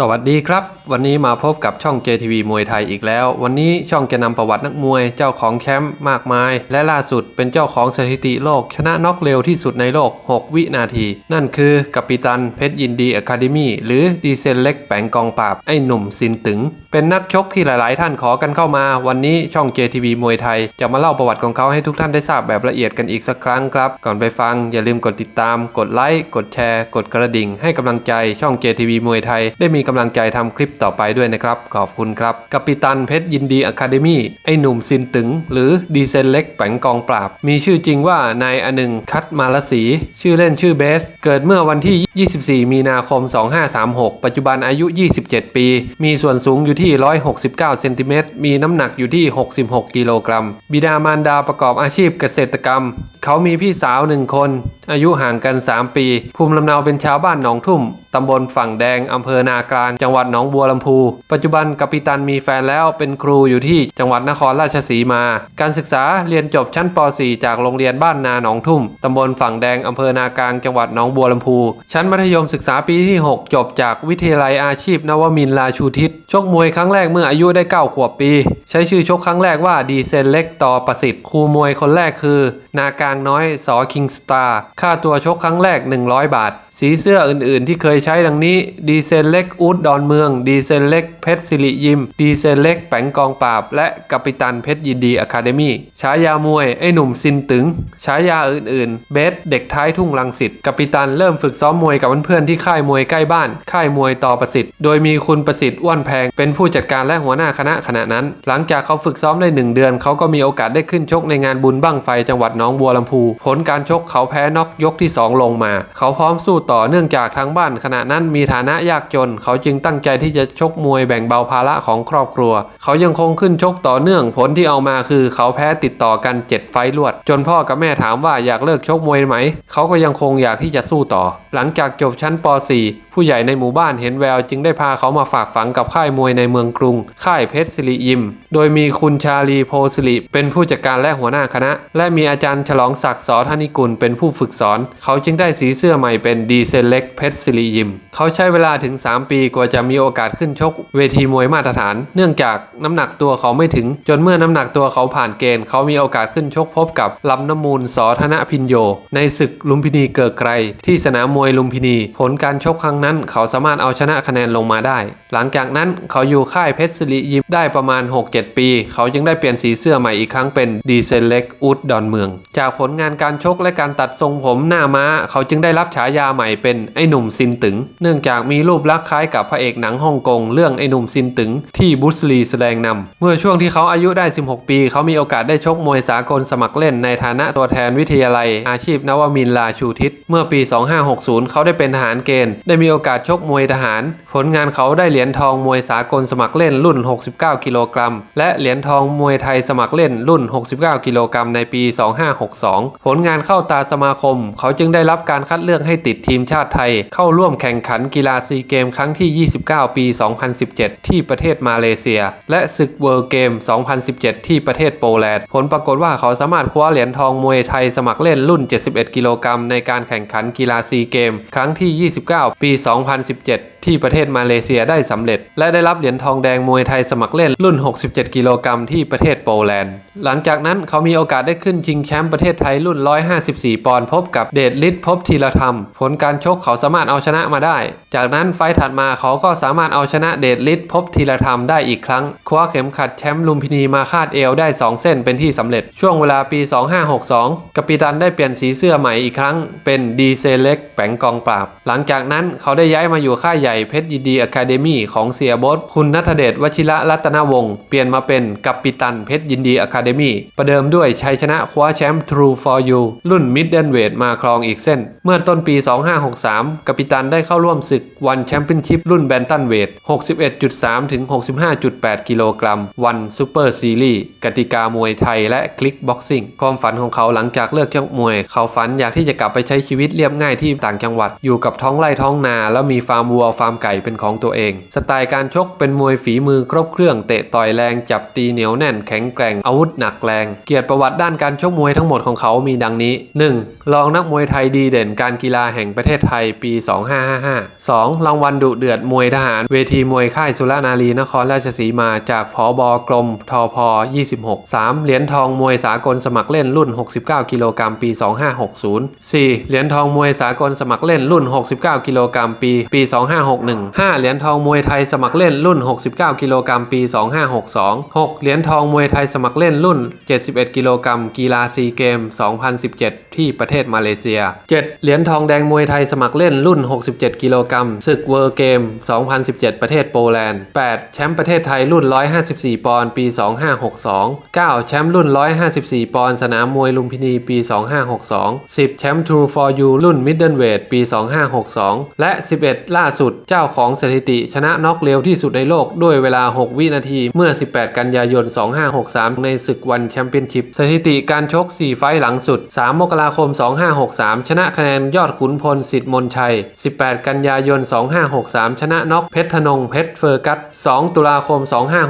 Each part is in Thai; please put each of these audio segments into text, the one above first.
สวัสดีครับ วันนี้มาพบกับช่อง JTV มวยไทยอีกแล้ว วันนี้ช่องจะนำประวัตินักมวยเจ้าของแชมป์มากมาย และล่าสุดเป็นเจ้าของสถิติโลก ชนะน็อกเร็วที่สุดในโลก 6 วินาที นั่นคือกัปปิตันเพชรยินดีอะคาเดมี่หรือดีเซนเล็กแปงกองปราบ ไอ้หนุ่มซินตึง เป็นนักชกที่หลาย ๆ ท่านขอกันเข้ามา วันนี้ช่อง JTV มวยไทย จะมาเล่าประวัติของเขาให้ทุกท่านได้ทราบแบบละเอียดกันอีกสักครั้งครับก่อนไปฟังอย่าลืมกดติดตาม กดไลค์กดแชร์ กดกระดิ่ง ให้กำลังใจช่อง JTV มวยไทยได้มีกำลังใจทำคลิปต่อไปด้วยนะครับ ขอบคุณครับกัปตันเพชรยินดีอะคาเดมี่ไอหนุ่มซินตึง หรือดีเซนเล็กแปงกองปราบ มีชื่อจริงว่านายอนึงคัตมาลสี ชื่อเล่นชื่อเบส เกิดเมื่อวันที่ 24 มีนาคม 2536 ปัจจุบันอายุ 27 ปี มีส่วนสูงอยู่ที่ 169 เซนติเมตร มีน้ำหนักอยู่ที่ 66 กิโลกรัม บิดามารดาประกอบอาชีพเกษตรกรรม เขามีพี่สาวหนึ่งคน อายุห่างกัน 3 ปี ภูมิลำเนาเป็นชาวบ้านหนองทุ่มตำบลฝั่งแดงอำเภอนากลาง จังหวัดหนองบัวลำพู ปัจจุบันกัปิตันมีแฟนแล้วเป็นครูอยู่ที่จังหวัดนครราชสีมา การศึกษาเรียนจบชั้นป .4 จากโรงเรียนบ้านนาหนองทุ่มตำบลฝั่งแดงอำเภอนากลาง จังหวัดหนองบัวลำพู ชั้นมัธยมศึกษาปีที่ 6 จบจากวิทยาลัยอาชีพ นวมินราชูทิศชกมวยครั้งแรกเมื่ออายุได้ 9 ขวบปี ใช้ชื่อชกครั้งแรกว่าดีเซนเล็กต่อประสิทธิ์ครูมวยคนแรกคือ นากลางน้อยสอคิงสตาร์ค่าตัวชกครั้งแรก 100 บาท สีเสื้ออื่นๆ ที่เคยใช้ดังนี้ ดีเซนเล็กอูดดอนเมือง ดีเซนเล็กเพชรสิริยิม ดีเซนเล็กแปงกองปราบ และกัปตันเพชรยินดีอะคาเดมี่ฉายามวย ไอ้หนุ่มซินตึงฉายาอื่นๆ เบสเด็กท้ายทุ่งลังสิตกัปตันเริ่มฝึกซ้อมมวยกับเพื่อนๆที่ค่ายมวยใกล้บ้าน ค่ายมวยต่อประสิทธิ์ โดยมีคุณประสิทธิ์อ้วนแพง เป็นผู้จัดการและหัวหน้าคณะขณะนั้น หลังจากเขาฝึกซ้อมได้หนึ่งเดือน เขาก็มีโอกาสได้ขึ้นชกในงานบุญบั้งไฟจังหวัดหนองบัวลำพู ผลการชกเขาแพ้น็อกยกที่สองลงมา เขาพร้อมสู้ต่อเนื่องจากทางบ้านขณะนั้นมีฐานะยากจน เขาจึงตั้งใจที่จะชกมวยแบ่งเบาภาระของครอบครัว เขายังคงขึ้นชกต่อเนื่องผลที่เอามาคือ เขาแพ้ติดต่อกัน 7 ไฟต์รวด จนพ่อกับแม่ถามว่าอยากเลิกชกมวยไหม เขาก็ยังคงอยากที่จะสู้ต่อ หลังจากจบชั้นป .4 ผู้ใหญ่ในหมู่บ้านเห็นแวว จึงได้พาเขามาฝากฝังกับค่ายมวยในเมืองกรุง ค่ายเพชรสิริยิม โดยมีคุณชาลีโพสิริเป็นผู้จัดการและหัวหน้าคณะ และมีอาจารย์ฉลองศักดิ์สอธนิกุลเป็นผู้ฝึกสอน เขาจึงได้สีเสื้อใหม่เป็นดีเซเล็กเพชรสิริยิม เขาใช้เวลาถึง 3 ปีกว่าจะมีโอกาสขึ้นชกเวทีมวยมาตรฐาน เนื่องจากน้ำหนักตัวเขาไม่ถึง จนเมื่อน้ำหนักตัวเขาผ่านเกณฑ์ เขามีโอกาสขึ้นชกพบกับลำน้ำมูลสอธนพินโย ในศึกลุมพินีเกิดไกรที่สนามมวยลุมพินี ผลการชกครั้งนั้น เขาสามารถเอาชนะคะแนนลงมาได้ หลังจากนั้นเขาอยู่ค่ายเพชรสิริยิมได้ประมาณ 6-7 ปี เขาจึงได้เปลี่ยนสีเสื้อใหม่อีกครั้งเป็นดีเซเล็กอุดดอนเมือง จากผลงานการชกและการตัดทรงผมหน้าม้า เขาจึงได้รับฉายาใหม่เป็นไอ้หนุ่มซินตึง เนื่องจากมีรูปลักษณ์คล้ายกับพระเอกหนังฮ่องกงเรื่องไอ้หนุ่มซินตึง ที่บุสลีแสดงนำเมื่อช่วงที่เขาอายุได้ 16 ปี เขามีโอกาสได้ชกมวยสากลสมัครเล่นในฐานะตัวแทนวิทยาลัย อาชีพนวมินทราชูทิศเมื่อปี 2560 เขาได้เป็นทหารเกณฑ์ ได้มีโอกาสชกมวยทหาร ผลงานเขาได้เหรียญทองมวยสากลสมัครเล่นรุ่น 69 กิโลกรัม และเหรียญทองมวยไทยสมัครเล่นรุ่น 69 กิโลกรัมในปี 2562 ผลงานเข้าตาสมาคม เขาจึงได้รับการคัดเลือกให้ติดทีมชาติไทย เข้าร่วมแข่งขันกีฬาซีเกมครั้งที่ 29 ปี 2017 ที่ประเทศมาเลเซีย และศึกเวิลด์เกม 2017 ที่ประเทศโปแลนด์ ผลปรากฏว่าเขาสามารถคว้าเหรียญทองมวยไทยสมัครเล่นรุ่น 71 กิโลกรัมในการแข่งขันกีฬาซีเกม ครั้งที่ 29 ปี 2017ที่ประเทศมาเลเซียได้สำเร็จ และได้รับเหรียญทองแดงมวยไทยสมัครเล่นรุ่น 67 กิโลกรัมที่ประเทศโปแลนด์ หลังจากนั้นเขามีโอกาสได้ขึ้นชิงแชมป์ประเทศไทยรุ่น 154 ปอนด์พบกับเดชฤทธิ์พบธีรธรรม ผลการชกเขาสามารถเอาชนะมาได้จากนั้นไฟต์ถัดมาเขาก็สามารถเอาชนะเดชฤทธิ์พบธีรธรรมได้อีกครั้ง คว้าเข็มขัดแชมป์ลุมพินีมาคาดเอวได้ 2 เส้นเป็นที่สำเร็จ ช่วงเวลาปี 2562 กัปปิตันได้เปลี่ยนสีเสื้อใหม่อีกครั้ง เป็นดีเซเล็กแปงกองปราบ หลังจากนั้นเขาได้ย้ายมาอยู่ค่ายใหญ่เพชรยินดีอะคาเดมี่ของเสียบดคุณนัทเดชวชิระรัตนวงศ์เปลี่ยนมาเป็นกัปปิตันเพชรยินดีอะคาเดมี่ประเดิมด้วยชัยชนะคว้าแชมป์ True for You รุ่นมิดเดิลเวทมาครองอีกเส้น เมื่อต้นปี 2563 กัปปิตันได้เข้าร่วมศึกวันแชมเปี้ยนชิพรุ่นแบนตันเวท 61.3 ถึง 65.8 กิโลกรัม วันซูเปอร์ซีรีส์กติกามวยไทยและคลิกบ็อกซิ่ง ความฝันของเขาหลังจากเลิกชกมวย เขาฝันอยากที่จะกลับไปใช้ชีวิตเรียบง่ายที่ต่างจังหวัด อยู่กับท้องไร่ท้องนา แล้วมีฟาร์มวัวฟาร์มไก่เป็นของตัวเอง สไตล์การชกเป็นมวยฝีมือครบเครื่อง เตะต่อยแรง จับตีเหนียวแน่นแข็งแกร่ง อาวุธหนักแรง เกียรติประวัติด้านการชกมวยทั้งหมดของเขามีดังนี้ 1. รองนักมวยไทยดีเด่นการกีฬาแห่งประเทศไทยปี 2555 2. รางวัลดุเดือดมวยทหาร เวทีมวยค่ายสุรนารีนครราชสีมาจากผอบกรมทพ26 3. เหรียญทองมวยสากลสมัครเล่นรุ่น 69 กิโลกรัมปี 2560 4. เหรียญทองมวยสากลสมัครเล่นรุ่น 69 กิโลกรัมปีปี 2561 5. เหรียญทองมวยไทยสมัครเล่นรุ่น 69 กิโลกรัมปี 2562 6. เหรียญทองมวยไทยสมัครเล่นรุ่น 71 กิโลกรัมกีฬาซีเกม 2017 ที่ประเทศมาเลเซีย 7. เหรียญทองแดงมวยไทยสมัครเล่นรุ่น 67 กิโลกรัมศึกเวิร์เกม 2017 ประเทศโปแลนด์ 8. แชมป์ประเทศไทยรุ่น 154 ปอนด์ปี 2562 9. แชมป์รุ่น 154 ปอนด์สนามมวยลุมพินีปี 2562 10. แชมป์ True for You รุ่น Middleweight ปี 2562 และ 11 ล่าสุดเจ้าของสถิติชนะน็อกเร็วที่สุดในโลกด้วยเวลา 6 วินาทีเมื่อ 18 กันยายน 2563 ในศึกวันแชมเปี้ยนชิพสถิติการชก 4 ไฟต์หลังสุด 3 มกราคม 2563 ชนะคะแนนยอดขุนพลสิทธิ์มนชัย 18 กันยายน 2563 ชนะน็อกเพชรธนงเพชรเฟอร์กัส 2 ตุลาคม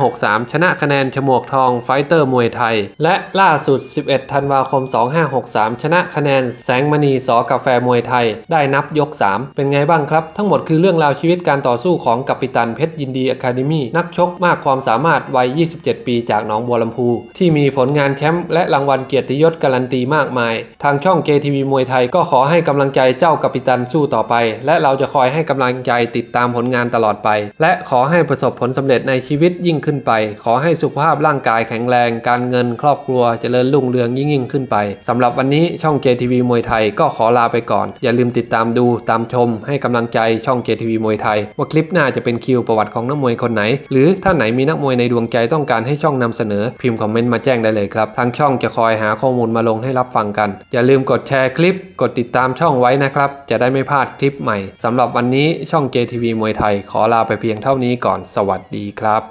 2563 ชนะคะแนนฉมวกทองไฟเตอร์มวยไทย และล่าสุด 11 ธันวาคม 2563 ชนะคะแนนแสงมณีสอกาแฟมวยไทย ได้นับยก 3 เป็นไงบ้างครับ ทั้งหมดคือเรื่องราวชีวิตการต่อสู้ของกัปตันเพชรยินดีอะคาเดมี่นักชกมากความสามารถวัย 27 ปีจากหนองบัวลำพู ที่มีผลงานแชมป์และรางวัลเกียรติยศการันตีมากมาย ทางช่อง JTV มวยไทยก็ขอให้กำลังใจเจ้ากัปตันสู้ต่อไป และเราจะคอยให้กำลังใจติดตามผลงานตลอดไป และขอให้ประสบผลสำเร็จในชีวิตยิ่งขึ้นไป ขอให้สุขภาพร่างกายแข็งแรง การเงินครอบครัวจเจริญรุ่งเรืองยิ่งยิ่งขึ้นไปสำหรับวันนี้ช่อง JTV มวยไทยก็ขอลาไปก่อน อย่าลืมติดตามดูตามชม ให้กำลังใจช่อง JTV มวยไทย ว่าคลิปหน้าจะเป็นคิวประวัติของนักมวยคนไหน หรือถ้าไหนมีนักมวยในดวงใจต้องการให้ช่องนำเสนอ พิมพ์คอมเมนต์มาแจ้งได้เลยครับทางช่องจะคอยหาข้อมูลมาลงให้รับฟังกัน อย่าลืมกดแชร์คลิป กดติดตามช่องไว้นะครับ จะได้ไม่พลาดคลิปใหม่สำหรับวันนี้นี้ช่อง JTV มวยไทยขอลาไปเพียงเท่านี้ก่อนสวัสดีครับ